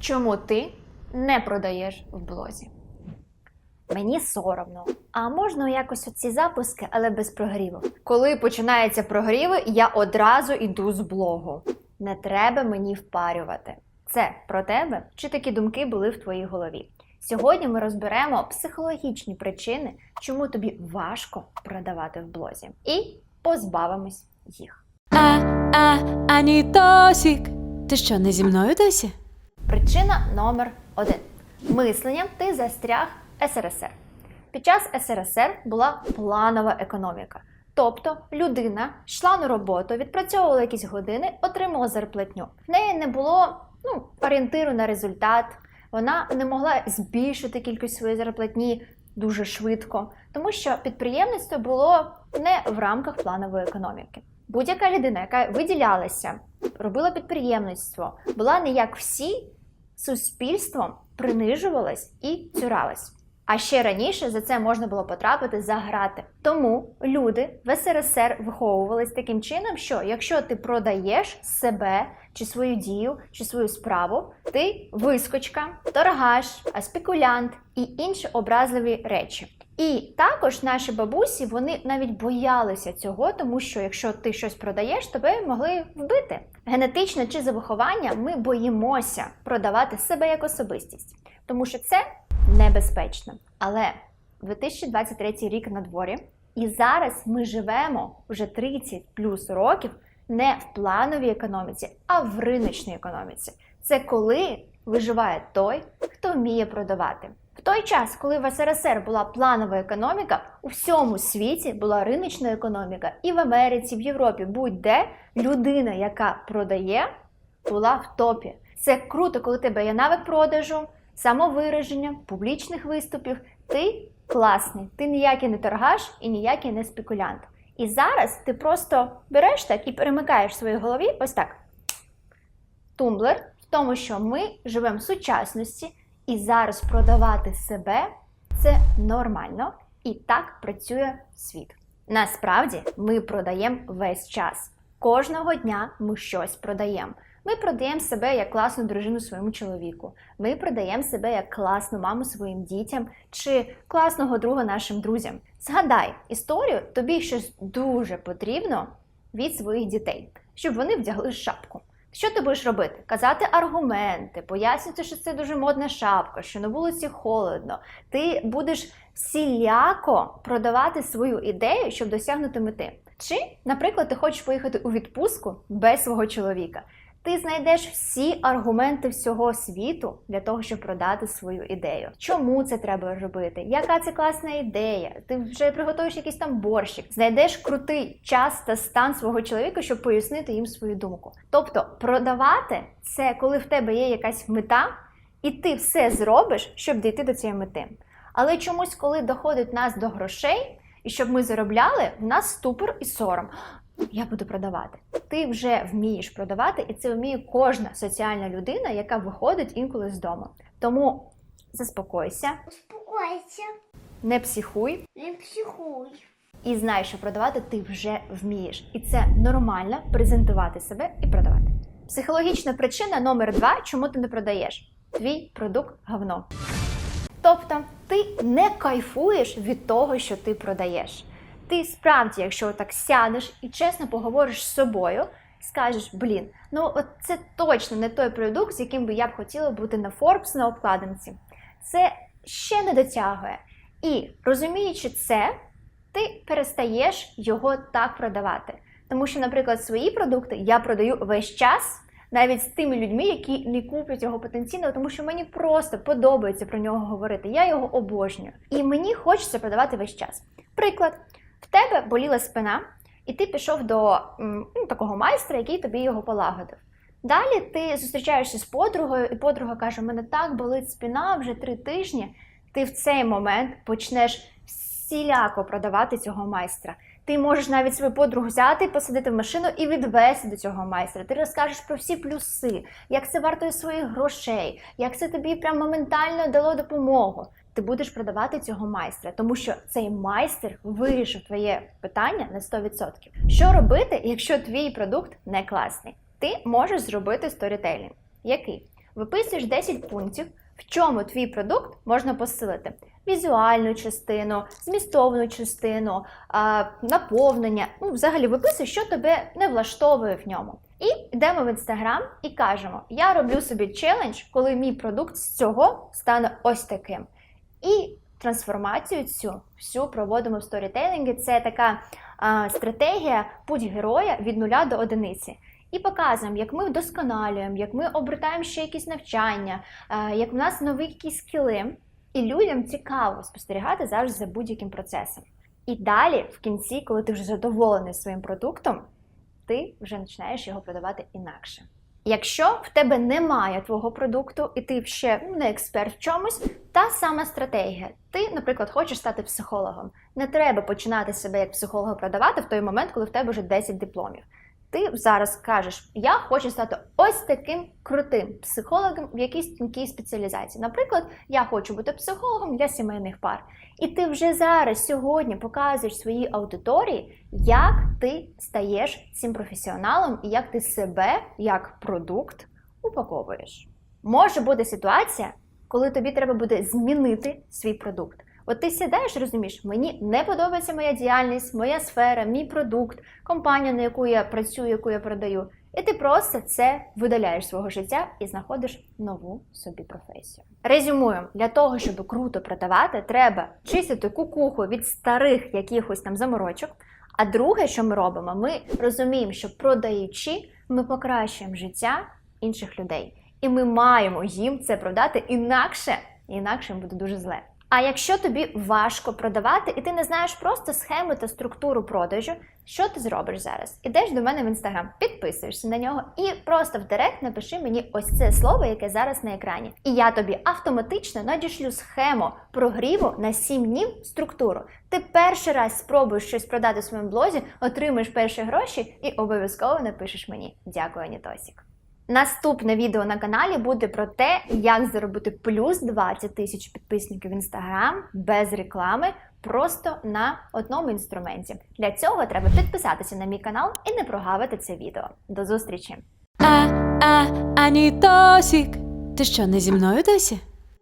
Чому ти не продаєш в блозі? Мені соромно. А можна якось оці запуски, але без прогріву. Коли починаються прогріви, я одразу йду з блогу. Не треба мені впарювати. Це про тебе чи такі думки були в твоїй голові? Сьогодні ми розберемо психологічні причини, чому тобі важко продавати в блозі, і позбавимось їх. А, а, Анітосік. Ти що, не зі мною досі? Причина номер один: мисленням ти застряг СРСР. Під час СРСР була планова економіка. Тобто людина йшла на роботу, відпрацьовувала якісь години, отримала зарплатню. В неї не було ну, орієнтиру на результат, вона не могла збільшити кількість своєї зарплатні дуже швидко, тому що підприємництво було не в рамках планової економіки. Будь-яка людина, яка виділялася, робила підприємництво, була не як всі, суспільством принижувалась і цюралась. А ще раніше за це можна було потрапити за грати. Тому люди в СРСР виховувались таким чином, що якщо ти продаєш себе чи свою дію, чи свою справу, ти вискочка, торгаш, а спекулянт і інші образливі речі. І також наші бабусі вони навіть боялися цього, тому що якщо ти щось продаєш, тебе могли вбити. Генетично чи за виховання ми боїмося продавати себе як особистість, тому що це небезпечно. Але 2023 рік на дворі, і зараз ми живемо вже 30 плюс років не в плановій економіці, а в риночній економіці. Це коли виживає той, хто вміє продавати. В той час, коли в СРСР була планова економіка, у всьому світі була риночна економіка, і в Америці, в Європі, будь-де людина, яка продає, була в топі. Це круто, коли тебе є навик продажу, самовираження, публічних виступів. Ти класний, ти ніякий не торгаш і ніякий не спекулянт. І зараз ти просто береш так і перемикаєш в своїй голові ось так. Тумблер в тому, що ми живемо в сучасності, і зараз продавати себе це нормально, і так працює світ. Насправді ми продаємо весь час. Кожного дня ми щось продаємо. Ми продаємо себе як класну дружину своєму чоловіку. Ми продаємо себе як класну маму своїм дітям чи класного друга нашим друзям. Згадай історію, тобі щось дуже потрібно від своїх дітей, щоб вони вдягли шапку. Що ти будеш робити? Казати аргументи, пояснювати, що це дуже модна шапка, що на вулиці холодно. Ти будеш всіляко продавати свою ідею, щоб досягнути мети. Чи, наприклад, ти хочеш поїхати у відпустку без свого чоловіка. Ти знайдеш всі аргументи всього світу для того, щоб продати свою ідею. Чому це треба робити? Яка це класна ідея? Ти вже приготуєш якийсь там борщик, знайдеш крутий час та стан свого чоловіка, щоб пояснити їм свою думку. Тобто, продавати це коли в тебе є якась мета, і ти все зробиш, щоб дійти до цієї мети. Але чомусь, коли доходить нас до грошей, і щоб ми заробляли, в нас ступор і сором. Я буду продавати. Ти вже вмієш продавати, і це вміє кожна соціальна людина, яка виходить інколи з дому. Тому заспокойся, Успокойся, не психуй не психуй. і знай, що продавати ти вже вмієш. І це нормально презентувати себе і продавати. Психологічна причина номер два, чому ти не продаєш. Твій продукт говно. Тобто ти не кайфуєш від того, що ти продаєш. Ти справді, якщо так сядеш і чесно поговориш з собою, скажеш: блін, ну от це точно не той продукт, з яким би я б хотіла бути на Forbes на обкладинці. Це ще не дотягує. І розуміючи це, ти перестаєш його так продавати. Тому що, наприклад, свої продукти я продаю весь час. Навіть з тими людьми, які не куплять його потенційно, тому що мені просто подобається про нього говорити. Я його обожнюю. І мені хочеться продавати весь час. Приклад, тебе боліла спина, і ти пішов до ну, такого майстра, який тобі його полагодив. Далі ти зустрічаєшся з подругою, і подруга каже: у мене так болить спина вже три тижні. Ти в цей момент почнеш всіляко продавати цього майстра. Ти можеш навіть свою подругу взяти, посадити в машину і відвести до цього майстра. Ти розкажеш про всі плюси, як це вартує своїх грошей, як це тобі прям моментально дало допомогу. Ти будеш продавати цього майстра, тому що цей майстер вирішив твоє питання на 100%. Що робити, якщо твій продукт не класний? Ти можеш зробити сторітелінг. Який? виписуєш 10 пунктів, в чому твій продукт можна посилити. Візуальну частину, змістовну частину, наповнення. Ну, взагалі виписуй, що тебе не влаштовує в ньому. І йдемо в інстаграм і кажемо: я роблю собі челендж, коли мій продукт з цього стане ось таким. І трансформацію цю всю проводимо в сторітейлінгі. Це така а, стратегія путь героя від нуля до одиниці. І показуємо, як ми вдосконалюємо, як ми обертаємо ще якісь навчання, а, як в нас нові якісь скіли. І людям цікаво спостерігати завжди за будь-яким процесом. І далі, в кінці, коли ти вже задоволений своїм продуктом, ти вже починаєш його продавати інакше. Якщо в тебе немає твого продукту, і ти ще ну, не експерт в чомусь, та сама стратегія. Ти, наприклад, хочеш стати психологом. Не треба починати себе як психолога продавати в той момент, коли в тебе вже 10 дипломів. Ти зараз кажеш, я хочу стати ось таким крутим психологом в якійсь тонкій спеціалізації. Наприклад, я хочу бути психологом для сімейних пар. І ти вже зараз сьогодні показуєш своїй аудиторії, як ти стаєш цим професіоналом і як ти себе як продукт упаковуєш. Може бути ситуація, коли тобі треба буде змінити свій продукт. От ти сідаєш, розумієш, мені не подобається моя діяльність, моя сфера, мій продукт, компанія, на яку я працюю, яку я продаю. І ти просто це видаляєш свого життя і знаходиш нову собі професію. Резюмуємо, для того, щоб круто продавати, треба чистити кукуху від старих якихось там заморочок. А друге, що ми робимо, ми розуміємо, що продаючи, ми покращуємо життя інших людей. І ми маємо їм це продати інакше, інакше їм буде дуже зле. А якщо тобі важко продавати, і ти не знаєш просто схему та структуру продажу, що ти зробиш зараз? Ідеш до мене в інстаграм, підписуєшся на нього і просто в директ напиши мені ось це слово, яке зараз на екрані. І я тобі автоматично надішлю схему прогріву на 7 днів структуру. Ти перший раз спробуєш щось продати в своєму блозі, отримаєш перші гроші і обов'язково напишеш мені Дякую, Анітосік. Наступне відео на каналі буде про те, як заробити плюс 20 тисяч підписників в інстаграм без реклами, просто на одному інструменті. Для цього треба підписатися на мій канал і не прогавити це відео. До зустрічі! А, а, Анітосік. Ти що, не зі мною досі?